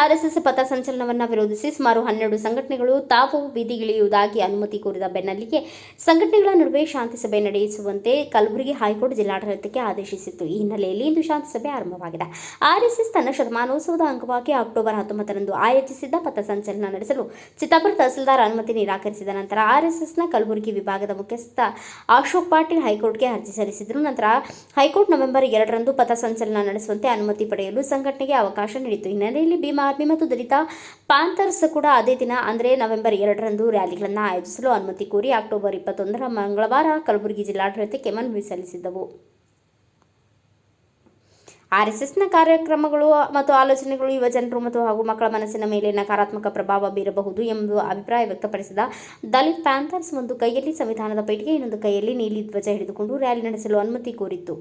RSS ಪಥಸಂಚಲನವನ್ನು ವಿರೋಧಿಸಿ ಸುಮಾರು ಹನ್ನೆರಡು ಸಂಘಟನೆಗಳು ತಾವು ಬೀದಿಗಿಳಿಯುವುದಾಗಿ ಅನುಮತಿ ಕೋರಿದ ಬೆನ್ನಲ್ಲಿಗೆ ಸಂಘಟನೆಗಳ ನಡುವೆ ಶಾಂತಿ ಸಭೆ ನಡೆಸುವಂತೆ ಕಲಬುರಗಿ ಹೈಕೋರ್ಟ್ ಜಿಲ್ಲಾಡಳಿತಕ್ಕೆ ಆದೇಶಿಸಿತ್ತು. ಈ ಹಿನ್ನೆಲೆಯಲ್ಲಿ ಇಂದು ಶಾಂತಿ ಸಭೆ ಆರಂಭವಾಗಿದೆ. ಆರ್ಎಸ್ಎಸ್ ತನ್ನ ಶತಮಾನೋತ್ಸವದ ಅಂಗವಾಗಿ ಅಕ್ಟೋಬರ್ ಹತ್ತೊಂಬತ್ತರಂದು ಆಯೋಜಿಸಿದ್ದ ಪಥಸಂಚಲನ ನಡೆಸಲು ಚಿತ್ತಾಪುರ ತಹಸೀಲ್ದಾರ್ ಅನುಮತಿ ನಿರಾಕರಿಸಿದ ನಂತರ ಆರ್ಎಸ್ಎಸ್ನ ಕಲಬುರಗಿ ವಿಭಾಗದ ಮುಖ್ಯಸ್ಥ ಅಶೋಕ್ ಪಾಟೀಲ್ ಹೈಕೋರ್ಟ್ಗೆ ಅರ್ಜಿ ಸಲ್ಲಿಸಿದರು. ನಂತರ ಹೈಕೋರ್ಟ್ ನವೆಂಬರ್ ಎರಡರಂದು ಪಥಸಂಚಲನ ನಡೆಸುವಂತೆ ಅನುಮತಿ ಪಡೆಯಲು ಸಂಘಟನೆಗೆ ಅವಕಾಶ ನೀಡಿತು ಹಿನ್ನೆಲೆಯಲ್ಲಿ ಭೀಮ್ ಆರ್ಮಿ ಮತ್ತು ದಲಿತ ಪ್ಯಾಂಥರ್ಸ್ ಕೂಡ ಅದೇ ದಿನ, ಅಂದರೆ ನವೆಂಬರ್ ಎರಡರಂದು ರ್ಯಾಲಿಗಳನ್ನು ಆಯೋಜಿಸಲು ಅನುಮತಿ ಕೋರಿ ಅಕ್ಟೋಬರ್ ಇಪ್ಪತ್ತೊಂದರ ಮಂಗಳವಾರ ಕಲಬುರಗಿ ಜಿಲ್ಲಾಡಳಿತಕ್ಕೆ ಮನವಿ ಸಲ್ಲಿಸಿದ್ದವು. ಆರ್ಎಸ್ಎಸ್ನ ಕಾರ್ಯಕ್ರಮಗಳು ಮತ್ತು ಆಲೋಚನೆಗಳು ಯುವ ಜನರು ಮತ್ತು ಹಾಗೂ ಮಕ್ಕಳ ಮನಸ್ಸಿನ ಮೇಲೆ ನಕಾರಾತ್ಮಕ ಪ್ರಭಾವ ಬೀರಬಹುದು ಎಂಬ ಅಭಿಪ್ರಾಯ ವ್ಯಕ್ತಪಡಿಸಿದ ದಲಿತ್ ಪ್ಯಾಂಥರ್ಸ್ ಒಂದು ಕೈಯಲ್ಲಿ ಸಂವಿಧಾನದ ಪೇಟಿಗೆ ಇನ್ನೊಂದು ಕೈಯಲ್ಲಿ ನೀಲಿ ಧ್ವಜ ಹಿಡಿದುಕೊಂಡು ರ್ಯಾಲಿ ನಡೆಸಲು ಅನುಮತಿ ಕೋರಿತ್ತು.